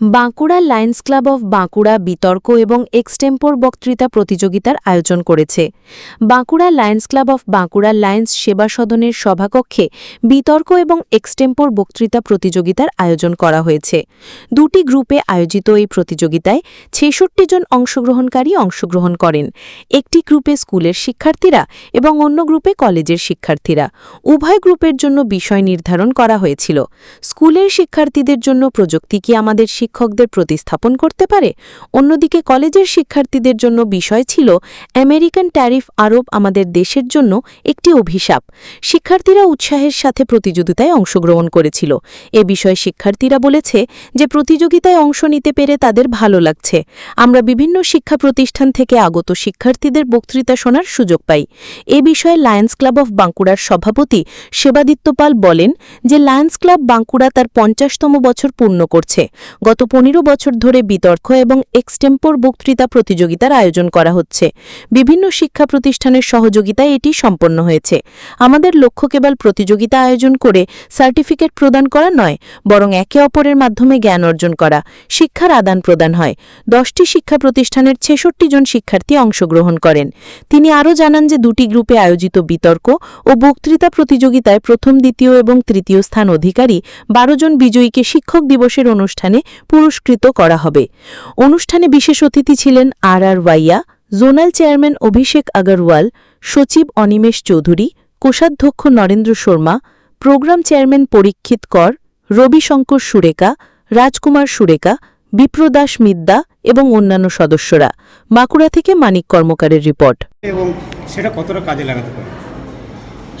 Bankura lions club of Bankura বিতর্ক এবং extempore বক্তৃতা প্রতিযোগিতার আয়োজন করেছে। Bankura lions club of Bankura lions সেবা সদনের সভাকক্ষে বিতর্ক এবং এক্সটেম্পোর বক্তৃতা প্রতিযোগিতার আয়োজন করা হয়েছে। দুটি গ্রুপে আয়োজিত এই প্রতিযোগিতায় ছেষট্টি জন অংশগ্রহণকারী অংশগ্রহণ করেন। একটি গ্রুপে স্কুলের শিক্ষার্থীরা এবং অন্য গ্রুপে কলেজের শিক্ষার্থীরা। উভয় গ্রুপের জন্য বিষয় নির্ধারণ করা হয়েছিল। স্কুলের শিক্ষার্থীদের জন্য প্রযুক্তি কি আমাদের শিক্ষকদের প্রতিস্থাপন করতে পারে। অন্যদিকে কলেজের শিক্ষার্থীদের জন্য বিষয় ছিল, আমেরিকান ট্যারিফ আরোপ আমাদের দেশের জন্য একটি অভিশাপ। শিক্ষার্থীরা উৎসাহের সাথে প্রতিযোগিতায় অংশগ্রহণ করেছিল। এ বিষয়ে শিক্ষার্থীরা বলেছে যে, প্রতিযোগিতায় অংশ নিতে পেরে তাদের ভালো লাগছে। আমরা বিভিন্ন শিক্ষা প্রতিষ্ঠান থেকে আগত শিক্ষার্থীদের বক্তৃতা শোনার সুযোগ পাই। এ বিষয়ে লায়ন্স ক্লাব অফ বাঁকুড়ার সভাপতি সেবাদিত্য পাল বলেন যে, লায়ন্স ক্লাব বাঁকুড়া তার পঞ্চাশতম বছর পূর্ণ করছে। গত পনেরো বছর ধরে বিতর্ক এবং এক্সটেম্পোর বক্তৃতা প্রতিযোগিতার আয়োজন করা হচ্ছে। বিভিন্ন শিক্ষা প্রতিষ্ঠানের সহযোগিতায় এটি সম্পন্ন হয়েছে। আমাদের লক্ষ্য কেবল প্রতিযোগিতা আয়োজন করে সার্টিফিকেট প্রদান করা নয়, বরং একে অপরের মাধ্যমে জ্ঞান অর্জন করা, শিক্ষার আদান প্রদান হয়। দশটি শিক্ষা প্রতিষ্ঠানের ছেষট্টি জন শিক্ষার্থী অংশগ্রহণ করেন। তিনি আরও জানান যে দুটি গ্রুপে আয়োজিত বিতর্ক ও বক্তৃতা প্রতিযোগিতায় প্রথম, দ্বিতীয় এবং তৃতীয় স্থান অধিকারী বারো জন বিজয়ীকে শিক্ষক দিবসের অনুষ্ঠানে পুরস্কৃত করা হবে। অনুষ্ঠানে বিশেষ অতিথি ছিলেন আর আর ওয়াইয়া জোনাল চেয়ারম্যান অভিষেক আগরওয়াল সচিব অনিমেষ চৌধুরী কোষাধ্যক্ষ নরেন্দ্র শর্মা প্রোগ্রাম চেয়ারম্যান পরীক্ষিত কর রবিশঙ্কর সুরেকা রাজকুমার সুরেকা বিপ্রদাস মিদ্দা এবং অন্যান্য সদস্যরা। বাঁকুড়া থেকে মানিক কর্মকারের রিপোর্ট। এবং সেটা কতটা কাজে লাগাতে পারে?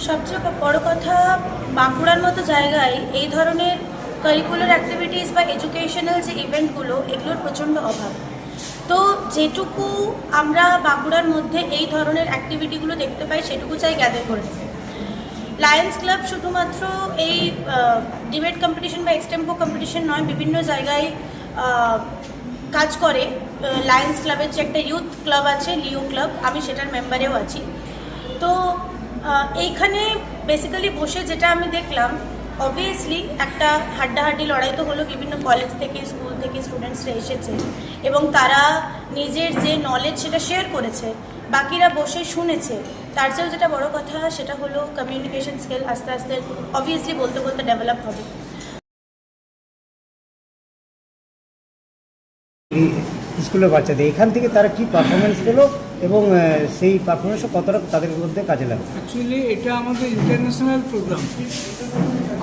সবচেয়ে বড় কথা বাঁকুড়ার মতো জায়গায় এই ধরনের কারিকুলার অ্যাক্টিভিটিস বা এডুকেশনাল যে ইভেন্টগুলো এগুলোর প্রচণ্ড অভাব। তো যেটুকু আমরা বাঁকুড়ার মধ্যে এই ধরনের অ্যাক্টিভিটিগুলো দেখতে পাই, সেটুকু চাই গ্যাদার করে লায়ন্স ক্লাব শুধুমাত্র এই ডিবেট কম্পিটিশন বা এক্সটেম্পো কম্পিটিশন নয়, বিভিন্ন জায়গায় কাজ করে। লায়ন্স ক্লাবের যে একটা ইউথ ক্লাব আছে লিও ক্লাব আমি সেটার মেম্বারেও আছি। তো এইখানে বেসিক্যালি বসে যেটা আমি দেখলাম অবভিয়াসলি একটা হাড্ডাহাড্ডি লড়াই তো হলো বিভিন্ন কলেজ থেকে স্কুল থেকে স্টুডেন্টসরা এসেছে এবং তারা নিজের যে নলেজ সেটা শেয়ার করেছে বাকিরা বসে শুনেছে। তার চেয়েও যেটা বড় কথা সেটা হলো কমিউনিকেশন স্কিল আস্তে আস্তে অবভিয়াসলি বলতে বলতে ডেভেলপ হবে। স্কুলের বাচ্চাদের এখান থেকে তারা কি পারফরমেন্স পেল এবং সেই পারফরমেন্সও কতটা তাদের মধ্যে কাজে লাগবে অ্যাকচুয়ালি এটা আমাদের ইন্টারন্যাশনাল প্রোগ্রাম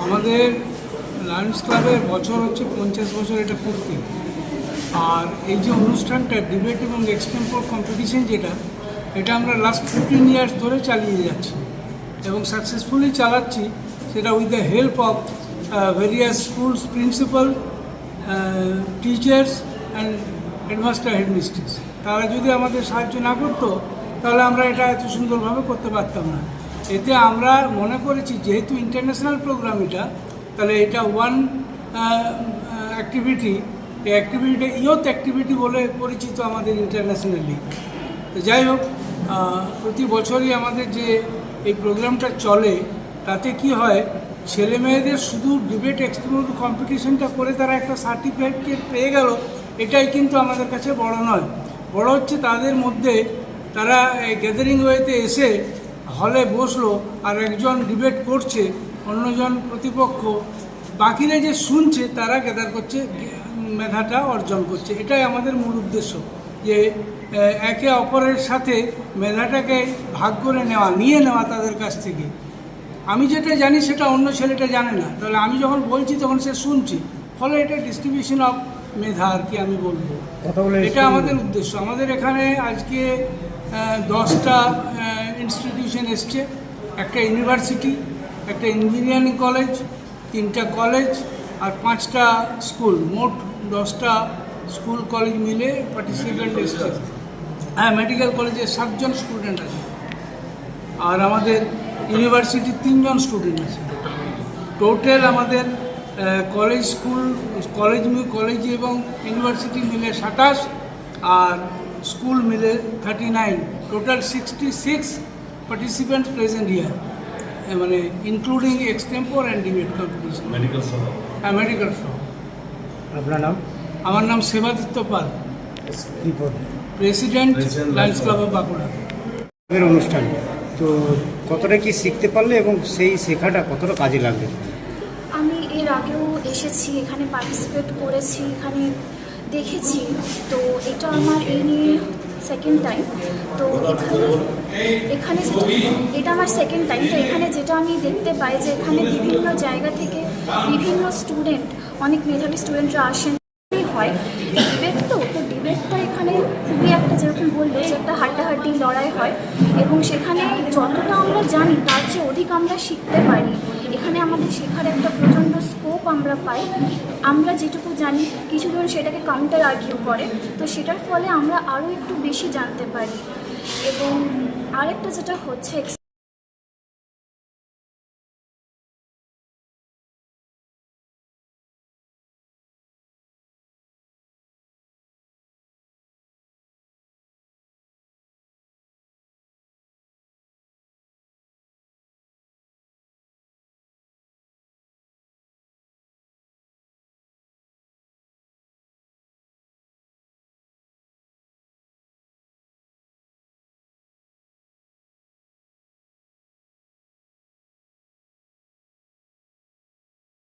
আমাদের লায়ন্স ক্লাবের বছর হচ্ছে পঞ্চাশ বছর এটা পূর্তি। আর এই যে অনুষ্ঠানটা ডিবেট এবং এক্সটেম্পোর কম্পিটিশন যেটা, এটা আমরা লাস্ট ফিফটিন ইয়ার্স ধরে চালিয়ে যাচ্ছি এবং সাকসেসফুলি চালাচ্ছি সেটা with the help of various schools principal teachers and headmaster headmistress তারা যদি আমাদের সাহায্য না করতো, তাহলে আমরা এটা এত সুন্দরভাবে করতে পারতাম না। এতে আমরা মনে করেছি, যেহেতু ইন্টারন্যাশনাল প্রোগ্রাম এটা, তাহলে এটা ওয়ান অ্যাক্টিভিটি এই অ্যাক্টিভিটিটা ইয়থ অ্যাক্টিভিটি বলে পরিচিত আমাদের ইন্টারন্যাশনালি তো যাই হোক প্রতি বছরই আমাদের যে এই প্রোগ্রামটা চলে, তাতে কি হয়, ছেলে মেয়েদের শুধু ডিবেট এক্সপ্লোর কম্পিটিশনটা করে তারা একটা সার্টিফিকেট পেয়ে গেল, এটাই কিন্তু আমাদের কাছে বড় নয়। বড় হচ্ছে তাদের মধ্যে তারা গ্যাদারিং ওয়েতে এসে হলে বসল আর একজন ডিবেট করছে অন্যজন প্রতিপক্ষ। বাকিরা যে শুনছে তারা গ্যাদার করছে মেধাটা অর্জন করছে। এটাই আমাদের মূল উদ্দেশ্য যে একে অপরের সাথে মেধাটাকে ভাগ করে নেওয়া নিয়ে নেওয়া তাদের কাছ থেকে। আমি যেটা জানি সেটা অন্য ছেলেটা জানে না। তাহলে আমি যখন বলছি তখন সে শুনছে। ফলে এটা ডিস্ট্রিবিউশন অফ মেধা আর কি আমি বলব। এটা আমাদের উদ্দেশ্য। আমাদের এখানে আজকে দশটা ইনস্টিটিউশন এসছে। একটা ইউনিভার্সিটি একটা ইঞ্জিনিয়ারিং কলেজ তিনটা কলেজ আর পাঁচটা স্কুল মোট দশটা স্কুল কলেজ মিলে পার্টিসিপেন্ট এসছে। হ্যাঁ মেডিকেল কলেজে সাতজন স্টুডেন্ট আছে। আর আমাদের ইউনিভার্সিটির তিনজন স্টুডেন্ট আছে। টোটাল আমাদের কলেজ স্কুল কলেজ কলেজ এবং ইউনিভার্সিটি মিলে সাতাশ। আর স্কুল মিলে thirty nine total sixty six participant present year মানে including extempore and debate competition medical সহ হ্যাঁ মেডিকেল সহ আপনার নাম? আমার নাম Sebaditya Pal. President lions club of Bankura এর অনুষ্ঠান। তো কতটা কি শিখতে পারলে এবং সেই শেখাটা কতটা কাজে লাগবে? আমি এর আগেও এসেছি এখানে পার্টিসিপেট করেছি এখানে দেখেছি। তো এটা আমার এই নিয়ে সেকেন্ড টাইম তো এখানে এখানে যেটা এটা আমার সেকেন্ড টাইম তো এখানে যেটা আমি দেখতে পাই যে এখানে বিভিন্ন জায়গা থেকে বিভিন্ন স্টুডেন্ট অনেক মেধাবী স্টুডেন্টরা আসেন। হয়। ডিবেট তো তো ডিবেটটা এখানে খুবই একটা যেরকম বলল যে একটা হাড্ডাহাড্ডি লড়াই হয়। এবং সেখানে যতটা আমরা জানি, তার চেয়ে অধিক আমরা শিখতে পারি। এখানে আমাদের শেখার একটা প্রচণ্ড স্কোপ আমরা পাই। আমরা যেটুকু জানি কিছুজন সেটাকে কাউন্টার আর্গিউ করে। তো সেটার ফলে আমরা আরও একটু বেশি জানতে পারি। এবং আরেকটা যেটা হচ্ছে